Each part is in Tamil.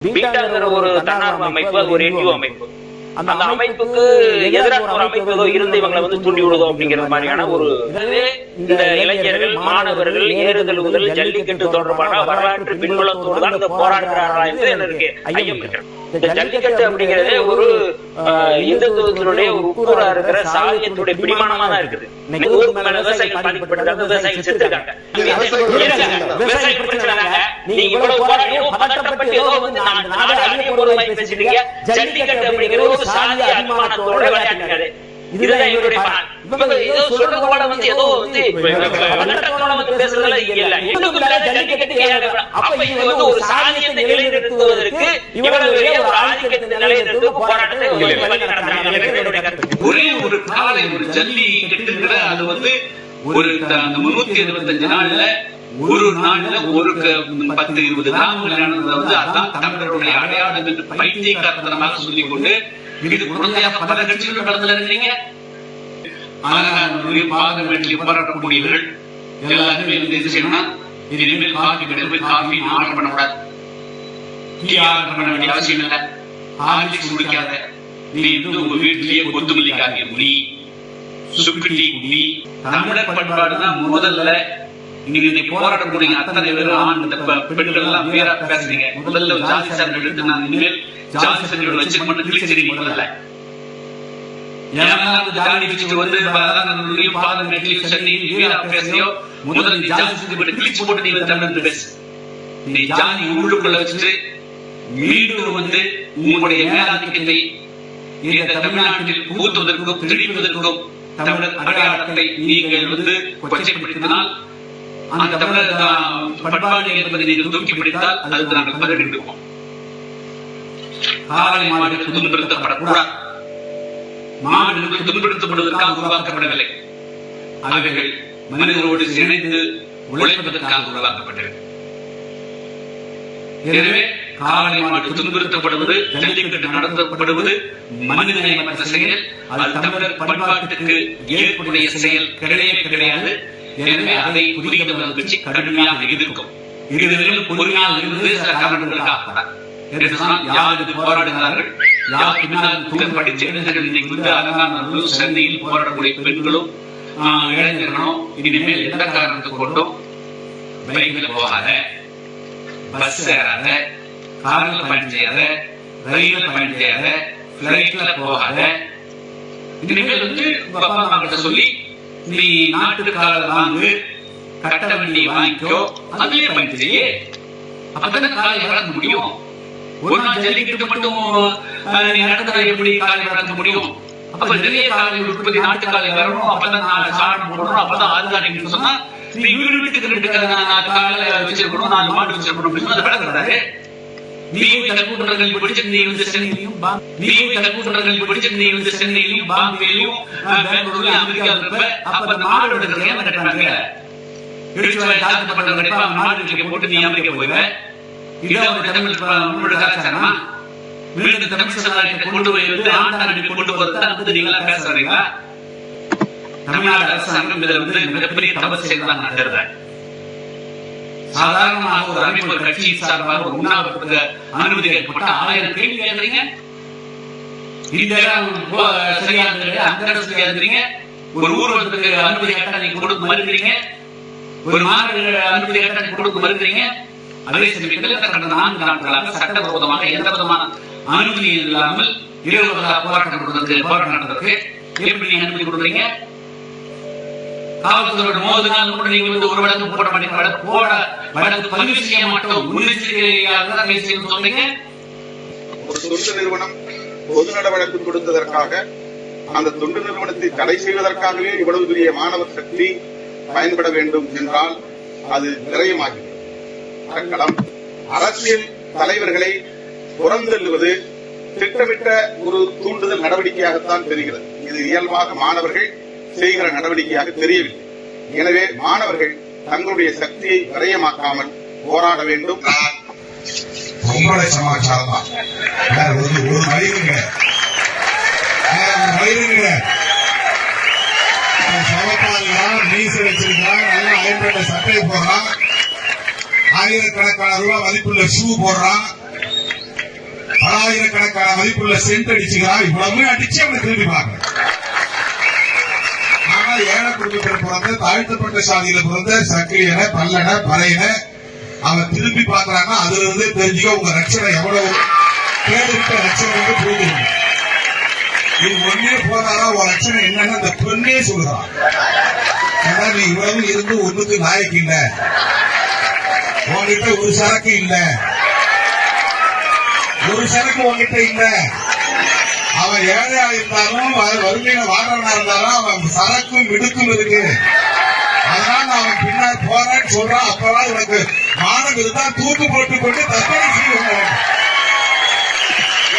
பீட்டாங்கிற ஒரு தன்னார்வ அமைப்பு ஒரு என்ஜிஓ அமைப்பு. அந்த அமைப்புக்கு எதிராக ஒரு அமைப்பு ஏதோ இருந்து இவங்களை வந்து தூண்டி விடுதோ அப்படிங்கிற மாதிரியான ஒரு இந்த இளைஞர்கள் மாணவர்கள் ஏறுதழுவுதல் ஜல்லிக்கட்டு தொடர்பான வரலாற்று பின்புலத்தோடு தான் இந்த போராடுறாரா என்று எனக்கு ஐயம் இருக்கிறது இந்த ஜல்லிக்கட்டு அப்படிங்கிறதே ஒரு இந்துத்துவத்தினுடைய ஒரு உட்கூறா இருக்கிற சாதியத்துடைய பிடிமானமா தான் இருக்குது. விவசாயிகள் பாதிக்கப்பட்டிருக்காங்க விவசாயிகள் செத்துருக்காங்க விவசாயி பிரச்சனை நீங்க இவ்வளவு போராடியும் பதட்டப்பட்டு ஏதோ வந்து நான் நாடு அழிய போறதாய் பேசிட்டீங்க. ஜல்லிக்கட்டு அப்படிங்கிற ஒரு சாதி அபிமானத்தோட விளையாட்டுக்காரு இதுதான் எங்களுடைய பணம். இவங்க ஏதோ சொல்றது கூட வந்து ஏதோ வந்து பதட்டத்தோட வந்து பேசுறதுல இல்ல. இவங்களுக்கு மேல ஜல்லிக்கட்டு ஏறாது. அப்ப இது வந்து ஒரு சாதியத்தை நிலைநிறுத்துவதற்கு இவர்களுடைய ஒரு ஆதிக்கத்தை நிலைநிறுத்துவதற்கு போராட்டத்தை வழி நடத்துறாங்க. என்னுடைய கருத்து. ஒரே ஒரு காலை ஒரு ஜல்லி கட்டுங்கிற அது வந்து ஒரு அந்த முன்னூத்தி இருபத்தஞ்சு நாள்ல ஒரு நாள்ல ஒரு பத்து இருபது கிராமங்கள் நடந்தது வந்து அதான் தமிழருடைய அடையாளம் என்று பைத்தியக்காரத்தனமாக சொல்லிக் கொண்டு இது குழந்தையா பல கட்சிகளும் கடந்துல இருக்கிறீங்க அழகான பார்லிமெண்ட்ல போராடக்கூடியவர்கள் எல்லாருமே இது செய்யணும்னா இனிமேல் காஃபி கடையில் போய் காஃபி ஆர்டர் பண்ணக்கூடாது. டீ ஆர்டர் பண்ண வேண்டிய அவசியம் இல்லை. ஹார்லிக்ஸ் குடிக்காத. நீ வந்து உங்க வீட்டிலேயே கொத்துமல்லி காஃபி முடி சுக்கு டீ குடி தமிழர் பண்பாடுதான் முதல்ல இன்னைக்கு போராடக்கூடிய அத்தனை பேரும் ஆண் இந்த பெண்கள் எல்லாம் பேரா பேசுறீங்க. முதல்ல ஜாதி சார்பில் எடுத்து நான் இனிமேல் ஜாதி சார்பில் வச்சு மட்டும் கிழிச்சிருக்கீங்க முதல்ல யாராவது நீ கிழிச்சு போட்டு நீ வந்து தமிழ் பேசு. நீ ஜாதி உள்ளுக்குள்ள வச்சுட்டு மீண்டும் வந்து உங்களுடைய மேலாதிக்கத்தை இந்த தமிழ்நாட்டில் பூத்துவதற்கும் திணிப்பதற்கும் தமிழர் அடையாளத்தை நீங்கள் வந்து கொச்சைப்படுத்தினால் அந்த தமிழர் பண்பாடு என்பதை நீங்கள் தூக்கி பிடித்தால் அதுக்கு நாங்கள் பதிலளிடுவோம் காலை மாடு துன்புறுத்தப்படக்கூடாது. துன்புறுத்தப்படுவதற்காக உருவாக்கப்படவில்லை. அவைகள் மனிதரோடு இணைந்து உழைப்பதற்காக உருவாக்கப்பட்டது எனவே காலை மாடு துன்புறுத்தப்படுவது ஜல்லிக்கட்டு நடத்தப்படுவது மனிதநேயமற்ற செயல். அது தமிழர் பண்பாட்டுக்கு ஏற்புடைய செயல் கிடையவே கிடையாது. எனவே அதை தமிழர் கட்சி கடுமையாக எதிர்க்கும் இருவரிலும் பொறுமையாக இருந்து சில காரணங்களுக்காக என்று சொன்னால் யார் இது போராடுகிறார்கள்? யார் பின்னால் தூங்க படித்த இளைஞர்கள் இன்னைக்கு வந்து அலங்காநல்லூர் சென்னையில் போராடக்கூடிய பெண்களும் இளைஞர்களும் இனிமேல் எந்த காரணத்தை கொண்டும் பைக்கில் போகாத பஸ் ஏறாத கார்ல பயணம் செய்யாத ரயில்ல பயணம் செய்யாத பிளைட்ல போகாத. இனிமேல் வந்து அப்பா அம்மா கிட்ட சொல்லி நீ நாட்டு வாங்கு கட்ட வண்டி வாங்கிக்கோ அதுலயே பயணம் அப்பதான் காலை வளர்க்க முடியும். ஒரு நாள் ஜல்லிக்கிட்டு மட்டும் அஹ், நீ நடத்துற எப்படி காலை வளர்க்க முடியும்? அப்ப நிறைய காலை உற்பத்தி நாட்டு காலை வரணும் அப்பதான் நாலு சாணம் போடணும் அப்பதான் ஆறுகாட்டிங்கன்னு சொன்னா நீ வீடு வீட்டுக்கு ரெண்டு காலை வச்சிருக்கணும் நாலு மாடு வச்சிருக்கணும் அப்படின்னு அதை விளக்குறாரு படிச்சு நீ வந்து சென்னையிலும் பாம்பேலையும் அஹ், பெங்களூர்லயும் அமெரிக்காவில் இருப்ப அப்ப அந்த மாடு எடுக்கிறது ஏன் கட்டுறாங்க போட்டு நீ அமெரிக்கா போயிடுவ இதான் ஒரு தமிழ் ப- உங்களோட கலாச்சாரமா மீண்டும் தமிழ் சமுதாயத்தை கொண்டு வந்து ஆண்டாண்டு கொண்டு வரது வந்து நீங்க எல்லாம் பேச வரீங்களா தமிழ்நாடு அரசாங்கம் இதுல வந்து மிகப்பெரிய தவறு செய்ததாக நான் கருதுறேன் சாதாரணமாக ஒரு அமைப்பு ஒரு கட்சி சார்பாக ஒரு உண்ணாவிரத்துக்கு அனுமதி ஏற்பட்ட ஆயிரம் கேள்வி கேட்கறீங்க இந்த இடம் போ- சரியானது அந்த இடம் சரியாதுறீங்க ஒரு ஊர்வலத்துக்கு அனுமதி கேட்டா நீங்க கொடுக்க மறுக்கிறீங்க. ஒரு மாநில அனுமதி கேட்டா நீங்க கொடுக்க மறுக்கிறீங்க. அதே சமயத்தில் கடந்த நான்கு நாட்களாக சட்டவிரோதமாக எந்த விதமான அனுமதி இல்லாமல் இரவு போராட்டம் கொடுத்ததுக்கு போராட்டம் நடந்ததுக்கு எப்படி நீங்க அனுமதி கொடுக்குறீங்க? காவல்துறையோட மோதினால் கூட நீங்க வந்து ஒரு வழக்கு போட மாட்டீங்க. போட வழக்கு பதிவு செய்ய மாட்டோம். முன்னெச்சரிக்கையாக சொன்னீங்க ஒரு தொண்டு நிறுவனம் பொதுநல வழக்கு கொடுத்ததற்காக அந்த தொண்டு நிறுவனத்தை தடை செய்வதற்காகவே இவ்வளவு பெரிய மாணவர் சக்தி பயன்பட வேண்டும் என்றால் அது விரயமாகிறது அறக்களம் அரசியல் தலைவர்களை புறந்தள்ளுவது திட்டமிட்ட ஒரு தூண்டுதல் நடவடிக்கையாகத்தான் தெரிகிறது. இது இயல்பாக மாணவர்கள் செய்கிற நடவடிக்கையாக தெரியவில்லை. எனவே மாணவர்கள் தங்களுடைய சக்தியை வரையமாக்காமல் போராட வேண்டும். பொம்பளை சமாச்சாரம்? தான் வேற ஒரு ஒரு மயிலும் கிடையாது வேற மீச வச்சிருக்கான் நல்லா போடுறான். ஆயிரக்கணக்கான ரூபாய் மதிப்புள்ள ஷூ போடுறான். ஆயிரக்கணக்கான மதிப்புள்ள சென்ட் அடிச்சுக்கிறான். இவ்வளவு அடிச்சு அவனை திரும்பி பார்க்கணும். ஆனா ஏழை குடும்பத்தில் பிறந்த தாழ்த்தப்பட்ட சாதியில பிறந்த சக்கிலியன பல்லன பறையன அவன் திரும்பி பார்க்கறான்னா அதுல இருந்து தெரிஞ்சுக்க உங்க ரட்சணை எவ்வளவு. கேடுவிட்ட ரட்சணை வந்து புரிஞ்சுக்கணும் இது ஒன்னே போதாதான் உன் ரட்சணை என்னன்னு அந்த பெண்ணே சொல்லுறான் ஏன்னா நீ இவ்வளவு இருந்து ஒண்ணுக்கு நாய்க்கு இல்ல. உன்கிட்ட ஒரு சரக்கு இல்ல. ஒரு சரக்கு உன்கிட்ட இல்லை. அவன் ஏழையா இருந்தாலும் வறுமையில வாழ்றவனா இருந்தாலும் அவன் சரக்கும் விடுக்கும் இருக்கு. அதனால அவன் பின்னால் போறேன்னு சொல்றான். அப்பதான் உனக்கு மானம் இருந்தா தூக்கு போட்டு கொண்டு தற்கொலை செய்யணும்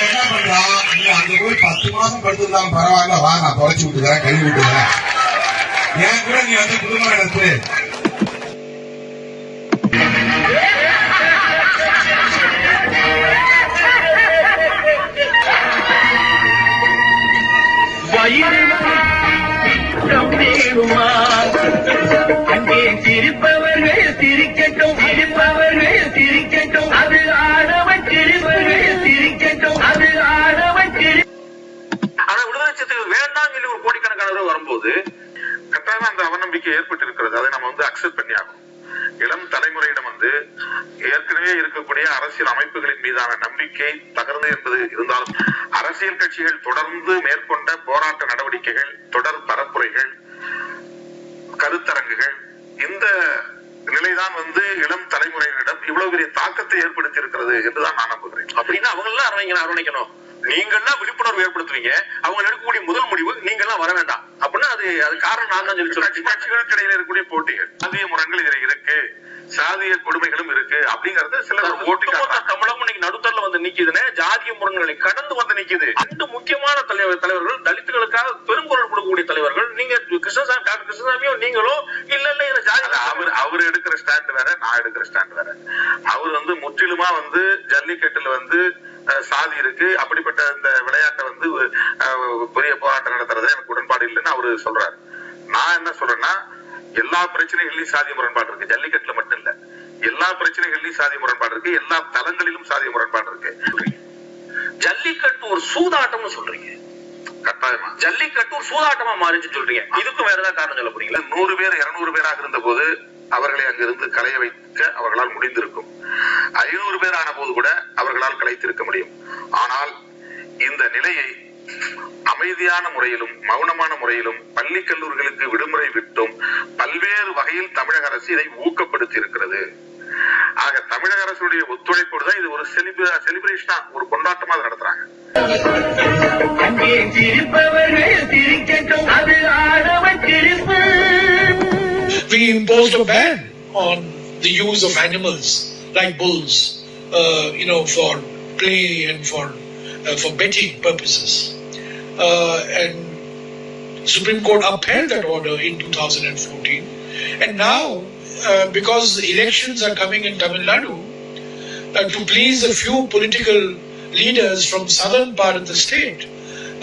என்ன பண்றான் நீ அங்க போய் பத்து மாசம் படுத்திருந்தாலும் பரவாயில்ல வா நான் தொலைச்சு விட்டுக்கிறேன் கழுவி விட்டுக்கிறேன் ஏன் கூட நீ வந்து குடும்பம் எடுத்து அங்கே சிரிப்பவர்கள் சிரிக்கட்டும். சிரிப்பவர்கள் சிரிக்கட்டும். அது ஆடவன் சிரிப்பவர்கள் சிரிக்கட்டும். அது ஆடவன் சிரி ஆனா விடுதலை சிறுத்தைகள் வேண்டாம் சொல்லி ஒரு கோடிக்கணக்கானவர் வரும்போது கட்டாயம் அந்த அவநம்பிக்கை ஏற்பட்டு இருக்கிறது அதை நம்ம வந்து அக்செப்ட் பண்ணி ஆகணும். இளம் தலைமுறையிடம் வந்து ஏற்கனவே இருக்கக்கூடிய அரசியல் அமைப்புகளின் மீதான நம்பிக்கை தகர்ந்து என்பது இருந்தாலும் அரசியல் கட்சிகள் தொடர்ந்து மேற்கொண்ட போராட்ட நடவடிக்கைகள் தொடர் பரப்புரைகள் கருத்தரங்குகள் இந்த நிலைதான் வந்து இளம் தலைமுறையினரிடம் இவ்வளவு பெரிய தாக்கத்தை ஏற்படுத்தி இருக்கிறது என்றுதான் நான் நம்புகிறேன். அப்படின்னா அவங்க எல்லாம் அரவணைக்கணும். அரவணைக்கணும் நீங்கள்லாம் விழிப்புணர்வு ஏற்படுத்துவீங்க. அவங்க எடுக்கக்கூடிய முதல் முடிவு நீங்கள்லாம் வர வேண்டாம். அப்படின்னா அது அது காரணம் நான் தான் சொல்லி கட்சிகளுக்கு இடையில இருக்கக்கூடிய போட்டிகள் சாதிய முரண்கள் இதுல இருக்கு சாதிய கொடுமைகளும் இருக்கு அப்படிங்கறது காட்டுறாங்க. தமிழகம் இன்னைக்கு நடுத்தரல வந்து நிக்குதுன்னு ஜாதிய முரண்களை கடந்து வந்து நிக்குது. ரெண்டு முக்கியமான தலைவர் தலைவர்கள் தலித்துகளுக்காக பெருங்குரல் கொடுக்கக்கூடிய தலைவர்கள் நீங்க கிருஷ்ணசாமி டாக்டர் கிருஷ்ணசாமியும் நீங்களும் இல்ல இல்ல இதுல ஜாதி அவர் அவர் எடுக்கிற ஸ்டாண்ட் வேற நான் எடுக்கிற ஸ்டாண்ட் வேற. அவர் வந்து முற்றிலுமா வந்து ஜல்லிக்கட்டுல வந்து சாதி இருக்கு. அப்படிப்பட்ட இந்த விளையாட்டை வந்து பெரிய போராட்டம் நடத்துறது எனக்கு உடன்பாடு இல்லைன்னு அவரு சொல்றாரு. நான் என்ன சொல்றேன்னா எல்லா பிரச்சனைகள்லயும் சாதி முரண்பாடு இருக்கு. ஜல்லிக்கட்டுல மட்டும் இல்ல. எல்லா பிரச்சனைகள்லயும் சாதி முரண்பாடு இருக்கு. எல்லா தளங்களிலும் சாதி முரண்பாடு இருக்கு. ஜல்லிக்கட்டு ஒரு சூதாட்டம்னு சொல்றீங்க. கட்டாயமா? ஜல்லிக்கட்டு ஒரு சூதாட்டமா மாறிச்சு சொல்றீங்க. இதுக்கும் வேற ஏதாவது காரணம் சொல்ல போறீங்களா? நூறு பேர் இருநூறு பேராக இருந்த போது அவர்களை அங்கிருந்து களைய வைக்க அவர்களால் முடிந்திருக்கும். ஐநூறு பேர் ஆன போது கூட அவர்களால் கலைத்திருக்க முடியும். ஆனால் இந்த நிலையை அமைதியான முறையிலும் மௌனமான முறையிலும் பள்ளி கல்லூரிகளுக்கு விடுமுறை விட்டும் பல்வேறு வகையில் தமிழக அரசு இதை ஊக்கப்படுத்தி இருக்கிறது அரசுடைய ஒத்துழைப்போடு தான் இது ஒரு செலிபிரேஷனா ஒரு கொண்டாட்டமா அதை நடத்துறாங்க அங்கே சிரிப்பவர்கள் சிரிக்கட்டும் அது ஆடவன் சிரிப்பு we imposed a ban on the use of animals like bulls, uh, you know, for play and for uh, for betting purposes. Uh, and Supreme Court upheld that order in 2014. And now, uh, because elections are coming in Tamil Nadu, uh, to please a few political leaders from southern part of the state,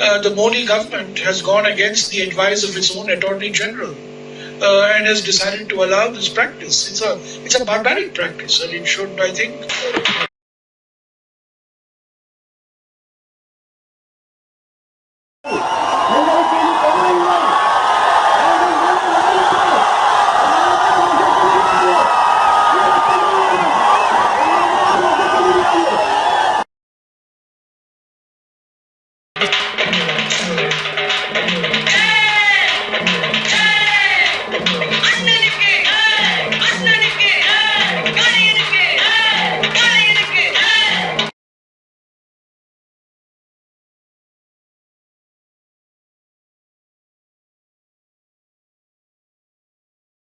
uh, the Modi government has gone against the advice of its own Attorney General uh, and has decided to allow this practice. It's a it's a barbaric practice, and it should, I think,